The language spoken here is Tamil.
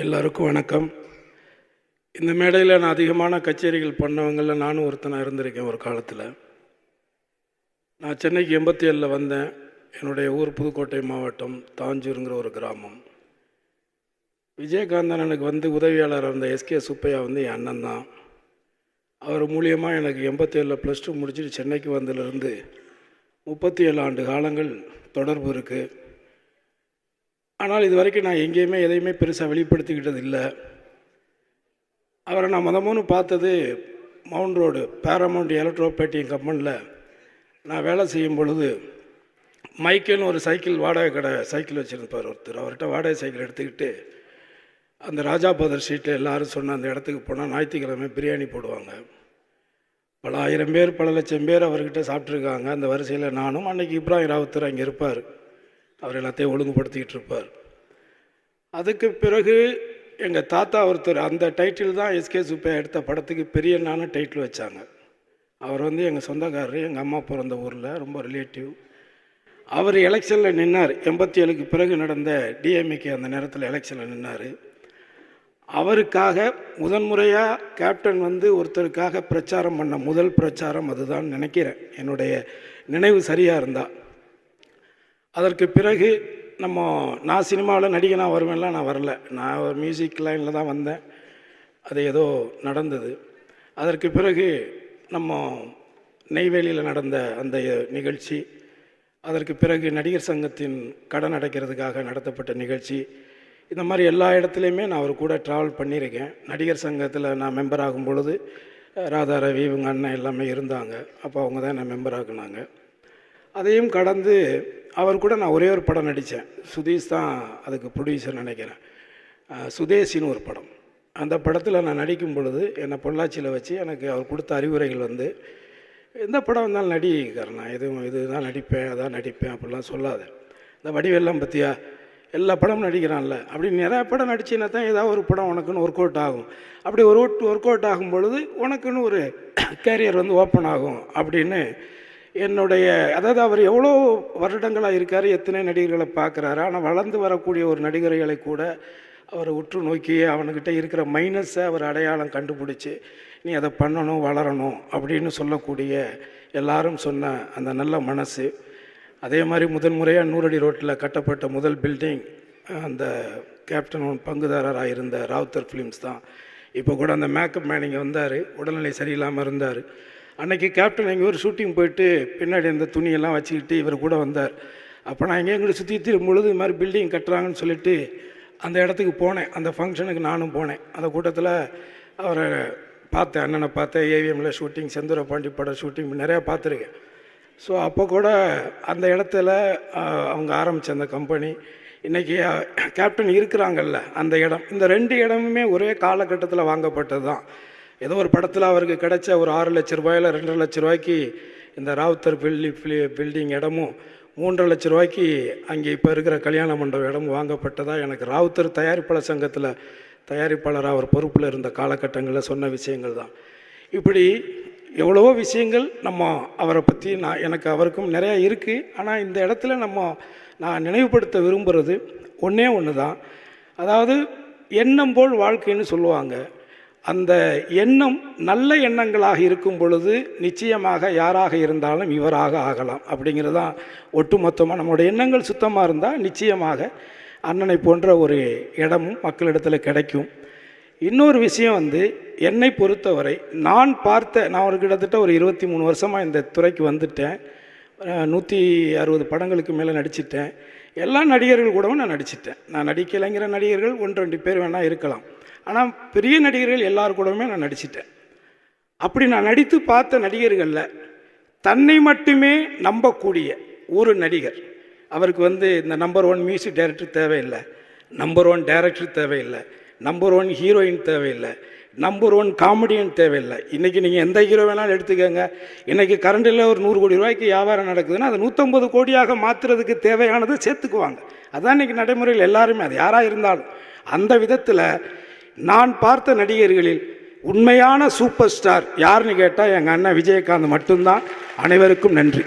எல்லோருக்கும் வணக்கம். இந்த மேடையில் நான் அதிகமான கச்சேரிகள் பண்ணவங்களில் நானும் ஒருத்தனாக இருந்திருக்கேன் ஒரு காலத்தில். நான் சென்னைக்கு எண்பத்தி ஏழில் வந்தேன். என்னுடைய ஊர் புதுக்கோட்டை மாவட்டம் தாஞ்சூருங்கிற ஒரு கிராமம். விஜயகாந்தன் எனக்கு வந்து உதவியாளர் இருந்த எஸ்கே சுப்பையா வந்து என் அண்ணன் தான். அவர் மூலியமாக எனக்கு எண்பத்தி ஏழில் ப்ளஸ் டூ முடிச்சுட்டு சென்னைக்கு வந்ததுலேருந்து முப்பத்தி ஏழு ஆண்டு காலங்கள் தொடர்பு இருக்குது ஆனால் இது வரைக்கும் நான் எங்கேயுமே எதையுமே பெருசாக வெளிப்படுத்திக்கிட்டது இல்லை அவரை நான் முத மூணு பார்த்தது மவுண்ட் ரோடு பேரமௌண்ட் எலக்ட்ரோபேட்டியம் கம்பெனியில் நான் வேலை செய்யும் பொழுது மைக்கேல்னு ஒரு சைக்கிள் வாடகை கடை சைக்கிள் வச்சுருப்பார் ஒருத்தர். அவர்கிட்ட வாடகை சைக்கிள் எடுத்துக்கிட்டு அந்த ராஜாபதர் ஸ்ட்ரீட்டில் எல்லோரும் சொன்ன அந்த இடத்துக்கு போனால் ஞாயிற்றுக்கிழமை பிரியாணி போடுவாங்க. பல ஆயிரம் பேர் பல லட்சம் பேர் அவர்கிட்ட சாப்பிட்ருக்காங்க அந்த வரிசையில் நானும் அன்னைக்கு இப்ராஹிம் ராவுத்தர் அங்கே இருப்பார். அவர் எல்லாத்தையும் ஒழுங்குபடுத்திக்கிட்டு இருப்பார் அதுக்கு பிறகு எங்கள் தாத்தா ஒருத்தர் அந்த டைட்டில் தான் எஸ்கே சுப்பையா எடுத்த படத்துக்கு பெரியண்ணான்னு டைட்டில் வச்சாங்க. அவர் வந்து எங்கள் சொந்தக்காரர் எங்கள் அம்மா பிறந்த ஊரில் ரொம்ப ரிலேட்டிவ் அவர் எலெக்ஷனில் நின்னார். எண்பத்தி ஏழுக்கு பிறகு நடந்த டிஎம்ஏக்கு அந்த நேரத்தில் எலெக்ஷனில் நின்னார். அவருக்காக முதன்முறையாக கேப்டன் வந்து ஒருத்தருக்காக பிரச்சாரம் பண்ண முதல் பிரச்சாரம் அதுதான் நினைக்கிறேன். என்னுடைய நினைவு சரியாக இருந்தால் அதற்கு பிறகு நம்ம நான் சினிமாவில் நடிகனாக வருவேன்லாம் நான் வரல. நான் ஒரு மியூசிக் லைனில் தான் வந்தேன். அது ஏதோ நடந்தது. அதற்கு பிறகு நம்ம நெய்வேலியில் நடந்த அந்த நிகழ்ச்சி அதற்கு பிறகு நடிகர் சங்கத்தின் கடன் அடைக்கிறதுக்காக நடத்தப்பட்ட நிகழ்ச்சி இந்த மாதிரி எல்லா இடத்துலையுமே நான் அவர் கூட ட்ராவல் பண்ணியிருக்கேன். நடிகர் சங்கத்தில் நான் மெம்பர் ஆகும் பொழுது ராதா ரவி இவங்க அண்ணன் எல்லாமே இருந்தாங்க. அப்போ அவங்க தான் என்னை மெம்பர் ஆக்குனாங்க. அதையும் கடந்து அவர் கூட நான் ஒரே ஒரு படம் நடித்தேன். சுதீஷ் தான் அதுக்கு ப்ரொடியூசர் நினைக்கிறேன். சுதேஷின்னு சுதேசின்னு ஒரு படம். அந்த படத்தில் நான் நடிக்கும் பொழுது என்னை பொள்ளாச்சியில் வச்சு எனக்கு அவர் கொடுத்த அறிவுரைகள் வந்து எந்த படம் வந்தாலும் நான் எதுவும் இதுதான் நடிப்பேன் அதான் நடிப்பேன் அப்படிலாம் சொல்லாத. இந்த வடிவெல்லாம் பற்றியா எல்லா படமும் நடிக்கிறான்ல. அப்படி நிறையா படம் நடிச்சின்னா தான் ஏதாவது ஒரு படம் உனக்குன்னு ஒர்க் அவுட் ஆகும். அப்படி ஒரு ஒர்க் அவுட் ஆகும் பொழுது உனக்குன்னு ஒரு கேரியர் வந்து ஓப்பன் ஆகும் அப்படின்னு என்னுடைய அதாவது அவர் எவ்வளோ வருடங்களாக இருக்கார் எத்தனை நடிகர்களை பார்க்குறாரு ஆனால் வளர்ந்து வரக்கூடிய ஒரு நடிகர்களை கூட அவர் உற்று நோக்கி அவனுக்கிட்ட இருக்கிற மைனஸை அவர் அடையாளம் கண்டுபிடிச்சி நீ அதை பண்ணணும் வளரணும் அப்படின்னு சொல்லக்கூடிய எல்லாரும் சொன்ன அந்த நல்ல மனசு. அதே மாதிரி முதல் முறையாக நூறடி ரோட்டில் கட்டப்பட்ட முதல் பில்டிங் அந்த கேப்டன் பங்குதாரராக இருந்த ராவுத்தர் ஃபிலிம்ஸ் தான். இப்போ கூட அந்த மேக்கப் மேன் இங்கே வந்தார் உடல்நிலை சரியில்லாமல் இருந்தார். அன்றைக்கி கேப்டன் எங்கள் ஒரு ஷூட்டிங் போயிட்டு பின்னாடி அந்த துணியெல்லாம் வச்சுக்கிட்டு இவர் கூட வந்தார். அப்போ நான் எங்கே எங்களை சுற்றி திரும்பும் பொழுது இது மாதிரி பில்டிங் கட்டுறாங்கன்னு சொல்லிட்டு அந்த இடத்துக்கு போனேன். அந்த ஃபங்க்ஷனுக்கு நானும் போனேன். அந்த கூட்டத்தில் அவரை பார்த்தேன் அண்ணனை பார்த்தேன் ஏவிஎம்மில் ஷூட்டிங் செந்தூர பாண்டி படம் ஷூட்டிங் நிறையா பார்த்துருக்கேன். ஸோ அப்போ கூட அந்த இடத்துல அவங்க ஆரம்பித்த அந்த கம்பெனி இன்றைக்கி கேப்டன் இருக்கிறாங்கல்ல அந்த இடம். இந்த ரெண்டு இடமுமே ஒரே காலகட்டத்தில் வாங்கப்பட்டது தான் ஏதோ ஒரு படத்தில் அவருக்கு கிடைச்ச ஒரு ஆறு லட்ச ரூபாயில் ரெண்டரை லட்ச ரூபாய்க்கு இந்த ராவுத்தர் பில்டி பில்டிங் இடமும் மூன்றரை லட்ச ரூபாய்க்கு அங்கே இப்போ இருக்கிற கல்யாண மண்டபம் இடமும் வாங்கப்பட்டதாக எனக்கு ராவுத்தர் தயாரிப்பாளர் சங்கத்தில் தயாரிப்பாளராக அவர் பொறுப்பில் இருந்த காலகட்டங்களில் சொன்ன விஷயங்கள் தான். இப்படி எவ்வளவோ விஷயங்கள் நம்ம அவரை பற்றி நான் எனக்கு அவருக்கும் நிறையா இருக்குது ஆனால் இந்த இடத்துல நம்ம நான் நினைவுபடுத்த விரும்புகிறது ஒன்றே ஒன்று தான் அதாவது எண்ணம் போல் வாழ்க்கைன்னு சொல்லுவாங்க. அந்த எண்ணம் நல்ல எண்ணங்களாக இருக்கும் பொழுது நிச்சயமாக யாராக இருந்தாலும் இவராக ஆகலாம். அப்படிங்கிறது தான் ஒட்டுமொத்தமாக நம்மளுடைய எண்ணங்கள் சுத்தமாக இருந்தால் நிச்சயமாக அண்ணனை போன்ற ஒரு இடமும் மக்களிடத்தில் கிடைக்கும். இன்னொரு விஷயம் வந்து என்னை பொறுத்தவரை நான் பார்த்த நான் ஒரு கிட்டத்தட்ட ஒரு இருபத்தி மூணு வருஷமாக இந்த துறைக்கு வந்துட்டேன். நூற்றி அறுபது படங்களுக்கு மேலே நடிச்சிட்டேன். எல்லா நடிகர்கள் கூடவும் நான் நடிச்சிட்டேன். நான் நடிக்கலைங்கிற நடிகர்கள் ஒன்று ரெண்டு பேர் வேணால் இருக்கலாம். ஆனால் பெரிய நடிகர்கள் எல்லார் கூடவுமே நான் நடிச்சிட்டேன். அப்படி நான் நடித்து பார்த்த நடிகர்களில் தன்னை மட்டுமே நம்பக்கூடிய ஒரு நடிகர். அவருக்கு வந்து இந்த நம்பர் ஒன் மியூசிக் டைரக்டர் தேவையில்லை நம்பர் ஒன் டைரக்டர் தேவையில்லை நம்பர் ஒன் ஹீரோயின் தேவையில்லை நம்பர் ஒன் காமெடியன் தேவையில்லை. இன்றைக்கி நீங்கள் எந்த ஹீரோ வேணாலும் எடுத்துக்கோங்க. இன்றைக்கி கரண்டில் ஒரு நூறு கோடி ரூபாய்க்கு வியாபாரம் நடக்குதுன்னா அது நூற்றம்பது கோடியாக மாற்றுறதுக்கு தேவையானதை சேர்த்துக்குவாங்க. அதான் இன்றைக்கி நடைமுறையில் எல்லாருமே அது யாராக இருந்தாலும் அந்த விதத்தில் நான் பார்த்த நடிகர்களில் உண்மையான சூப்பர் ஸ்டார் யாருன்னு கேட்டால் எங்கள் அண்ணன் விஜயகாந்த் மட்டும்தான். அனைவருக்கும் நன்றி.